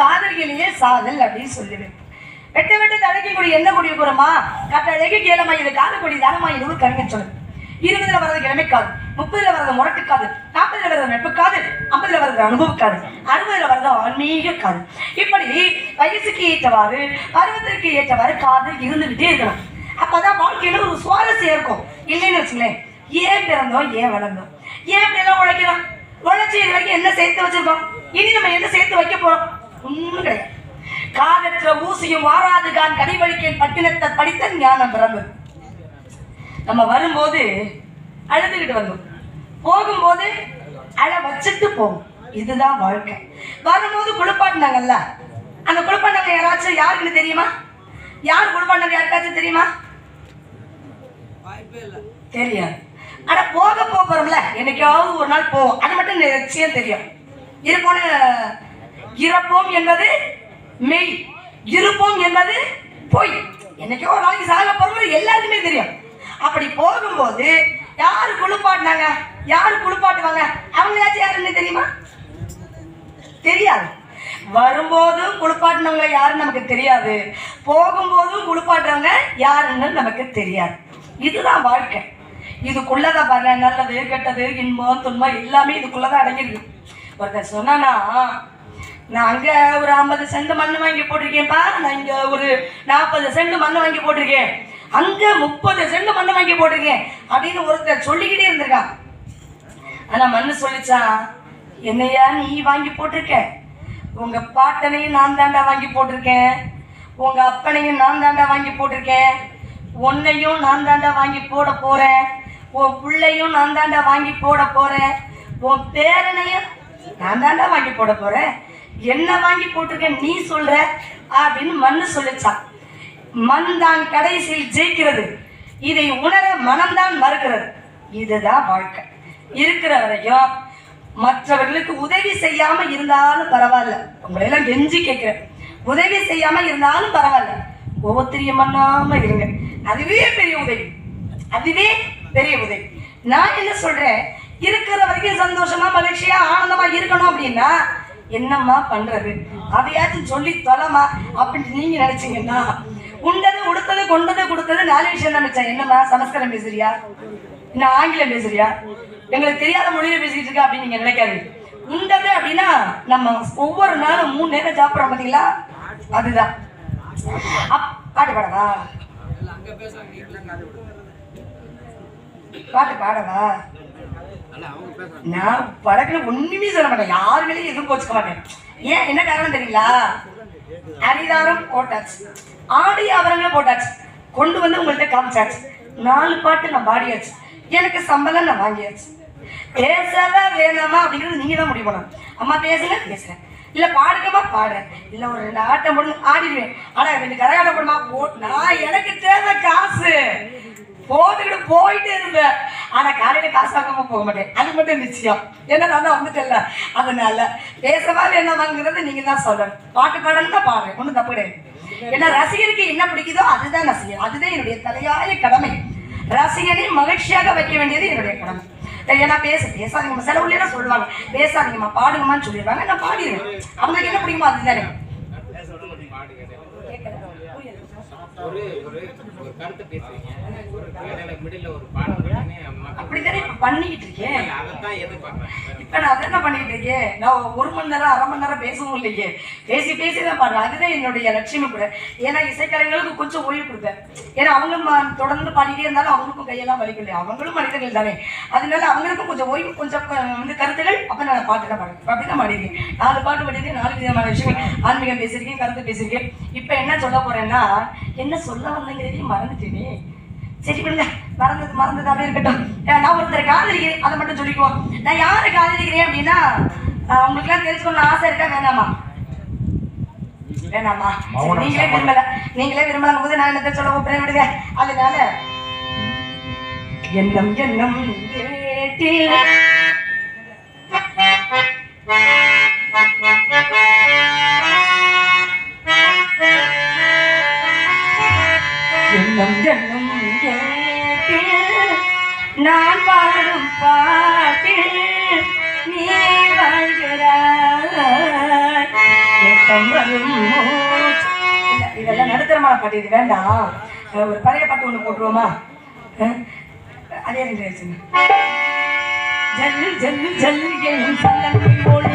காதலியிலேயே சாதல் அப்படின்னு சொல்லுவேன். வெட்ட வெட்ட தலைக்கு கொடி என்ன கொடி போறோமா? கட்ட அழகி கேளமா இது காது கொடி தானமா இது கருங்க சொல்லு இருபதுல வர்றது கிழமைக்காது முப்பதுல வர்றது முரட்டுக்காது நாற்பதுல வர்றது நட்புக்காது ஐம்பதுல வர்றது அனுபவக்காது அறுபதுல வர்றது ஆன்மீக காது. இப்படி வயசுக்கு ஏற்றவாறு பருவத்திற்கு ஏற்றவாறு காது இருந்துகிட்டே இருக்கணும். அப்பதான் வாழ்க்கையில ஒரு சுவாரஸ்யம் இருக்கும். இல்லைன்னு வச்சுங்களேன் ஏன் பிறந்தோம் ஏன் வளர்ந்தோம்? ஏன் இப்படி எல்லாம் உழைக்கிறோம்? உழைச்சி இது வரைக்கும் என்ன சேர்த்து வச்சிருக்கோம்? இனி நம்ம என்ன சேர்த்து வைக்க போறோம்? கிடையாது காதற்ற ஊசியும் வாராது கான் கடிவழிக்கேன் பட்டினத்தை படித்த ஞானம் பிறந்தது. நம்ம வரும்போது அழுதுகிட்டு வந்தோம். போகும்போது அழ வச்சுட்டு போகும் இதுதான் வாழ்க்கை. வரும்போது குளிப்பாட்டினாங்கல்ல? அந்த குளிப்பாட்டினாங்க யாராச்சும் யாருக்குன்னு தெரியுமா? யார் குளிப்பாட்டினாங்க யாருக்காச்சும் தெரியுமா? தெரியாது. ஆனா போக போறோம்ல. என்னைக்காவது ஒரு நாள் போவோம். அது மட்டும் நிச்சயம் தெரியும். இருப்போன்னு இறப்போம் என்பது மெய் இருப்போம் என்பது பொய். என்னைக்கோ ஒரு நாளைக்கு சாக போறது எல்லாருக்குமே தெரியும். அப்படி போகும்போது யாரு குளிப்பாட்டினாங்க? யாரு குளிப்பாட்டுவாங்க? அவங்களாச்சும் யாருன்னு தெரியுமா? தெரியாது. வரும்போதும் குளிப்பாட்டினவங்க யாருன்னு நமக்கு தெரியாது. போகும்போதும் குளிப்பாட்டுறவங்க யாருன்னு நமக்கு தெரியாது. இதுதான் வாழ்க்கை. இதுக்குள்ளதான் பாருங்க நல்லது கெட்டது இன்பம் துன்பம் எல்லாமே இதுக்குள்ளதான் அடங்கியிருக்கு. ஒருத்தர் சொன்னா நான் அங்க ஒரு ஐம்பது சென்ட் மண் வாங்கி போட்டிருக்கேன்ப்பா. நான் இங்க ஒரு நாற்பது சென்ட் மண் வாங்கி போட்டிருக்கேன். அங்க முப்பது சென்ட் மண் வாங்கி போட்டிருக்கேன். அப்படின்னு ஒருத்தர் சொல்லிக்கிட்டே இருந்திருக்கான் ஆனா மண்ணு சொல்லிச்சா என்னையா நீ வாங்கி போட்டிருக்க? உங்க பாட்டனையும் நான் தாண்டா வாங்கி போட்டிருக்கேன். உங்க அப்பனையும் நான் தாண்டா வாங்கி போட்டிருக்கேன். உன்னையும் நான் தாண்டா வாங்கி போட போறேன். உன் பிள்ளையும் நான் தாண்டா வாங்கி போட போறேன். உன் பேரனையும் நான் தாண்டா வாங்கி போட போறேன். என்ன வாங்கி போட்டிருக்கேன் நீ சொல்ற? அப்படின்னு மண்ணு சொல்லிச்சான் மண் தான் கடைசியில் ஜெயிக்கிறது. இதை உணர மனம்தான் மறுக்கிறது. இதுதான் வாழ்க்கை. இருக்கிற வரைக்கும் மற்றவர்களுக்கு உதவி செய்யாம இருந்தாலும் பரவாயில்ல. உங்களை எல்லாம் கெஞ்சி கேட்கிறேன். உதவி செய்யாம இருந்தாலும் பரவாயில்ல. ஒவ்வொருத்தரையும் பண்ணாம இருங்க. அதுவே பெரிய உதவி. அதுவே பெரிய உதவி. நான் என்ன சொல்றேன்? இருக்கிற வரைக்கும் சந்தோஷமா மகிழ்ச்சியா ஆனந்தமா இருக்கணும் அப்படின்னா என்னம்மா பண்றது? அதையாச்சும் சொல்லி தொலைமா அப்படின்னு நீங்க நினைச்சீங்கன்னா உண்டது உடுத்தது கொண்டது கொடுத்தது நாலு விஷயம் தான் மிச்சம் என்னம்மா? சமஸ்கரம் பேசுறியா? என்ன ஆங்கிலம் பேசுறியா? எங்களுக்கு தெரியாத மொழியில பேசிட்டு இருக்க அப்படின்னு நீங்க நினைக்காது உண்டது அப்படின்னா நம்ம ஒவ்வொரு நாளும் மூணு நேரம் சாப்பிட்றோம் பாத்தீங்களா? அதுதான். அப்- பாட்டு பாடவா? பாட்டு பாடவா? நான் படக்குல ஒண்ணுமே சொல்ல மாட்டேன். யார் மேலேயும் எதுவும் கோச்சுக்க மாட்டேன். ஏன்? என்ன காரணம் தெரியுங்களா? அரிதாரம் போட்டாச்சு. ஆடி அவரங்களை போட்டாச்சு. கொண்டு வந்து உங்கள்கிட்ட காமிச்சாச்சு. நாலு பாட்டு நான் பாடியாச்சு. எனக்கு சம்பளம் நான் வாங்கியாச்சு. பேசவா வேணாமா? அப்படிங்கிறது நீங்க தான் முடிவு பண்ணணும். அம்மா பேசுங்க பேசுறேன். இல்ல பாடுங்கம்மா பாடுறேன். இல்ல ஒரு ரெண்டு ஆட்டம் போடணும் ஆடிடுவேன். ஆனா ரெண்டு கரகாட்டம் போடுமா? போ நான் எனக்கு தேவை காசு. போட்டுக்கிட்டு போயிட்டே இருப்பேன் ஆனா காலையில காசு போக மாட்டேன். அது மட்டும் நிச்சயம் ஏன்னா நான் தான் வந்துட்டேன்ல. அதனால பேசவா வேணாமாங்கிறத நீங்க தான் சொல்லணும். பாட்டு பாடல் தான் பாடுறேன் ஒன்றும் தப்பு கிடையாது. ஏன்னா ரசிகருக்கு என்ன பிடிக்குதோ அதுதான் ரசிகர். அதுதான் என்னுடைய தலையாய கடமை. ரசிகனை மகிழ்ச்சியாக வைக்க வேண்டியது என்னுடைய கடமை. ஏன்னா பேச. பேசாதீங்கம்மா. சில உள்ளே சொல்லுவாங்க. பேசாதீங்கம்மா. பாடுங்கம்மான்னு சொல்லிடுவாங்க. நான் பாடிடுவேன். அவங்களுக்கு என்ன பிடிக்குமோ அதுதானே. ஒரு ஒரு ஒரு கருத்தை பேசுறீங்க. ஒரு இடையில மிடில் ஒரு பாடம் மக்கள் அப்படித்தானே இப்ப பண்ணிக்கிட்டு இருக்கேன் அதைத்தான் இப்ப நான் அதை என்ன பண்ணிட்டு இருக்கேன் நான் ஒரு மணி நேரம் அரை மணி நேரம் பேசவும் இல்லையே. பேசி பேசி தான் பாடுறேன் அதுதான் என்னுடைய லட்சியம் கூட. ஏன்னா இசைக்கலைஞர்களுக்கு கொஞ்சம் ஓய்வு கொடுப்பேன். ஏன்னா அவங்க ம- தொடர்ந்து பாடிட்டே இருந்தாலும் அவங்களுக்கும் கையெல்லாம் வலிக்கல அவங்களும் மனிதர்கள் தானே. அதனால அவங்களுக்கும் கொஞ்சம் ஓய்வு கொஞ்சம் வந்து கருத்துகள் அப்ப நான் பாட்டு தான் பாடுறேன் அப்படி தான் பாடிருக்கேன் நாலு பாட்டு பாடிருக்கேன் நாலு விதமான விஷயங்கள். ஆன்மீகம் பேசியிருக்கேன் கருத்து பேசியிருக்கேன். இப்ப என்ன சொல்ல போறேன்னா என்ன சொல்ல வந்தங்கிறதையும் மறந்துட்டேனே. சரி விடுங்க மறந்தது மறந்தது அப்படியே இருக்கட்டும் நான் ஒருத்தர் காதலிக்கிறேன் அதை மட்டும் சொல்லிக்குவோம். நான் யாரை காதலிக்கிறேன் அப்படின்னா உங்களுக்குலாம் தெரிஞ்சுக்கணும்னு ஆசை இருக்கா? வேணாமா? வேணாமா? நீங்களே விரும்பல நீங்களே விரும்பலாம் போது நான் என்னத்தை சொல்ல போறேன் விடுங்க. அதனால எண்ணம் எண்ணம் கேட்டில் இன்னும் ஜென்மம் கேட்டு நான் பாடும் பாட்டில் நீ வாழ்கிறாய். இதெல்லாம் நடுத்தரமான பாட்டு இது வேண்டாம். ஒரு பழைய பாட்டு ஒன்று போட்டுருவோமா? அதே ரெண்டு ஜல்லு ஜல்லு ஜல்லு என் சல்லி மொழி.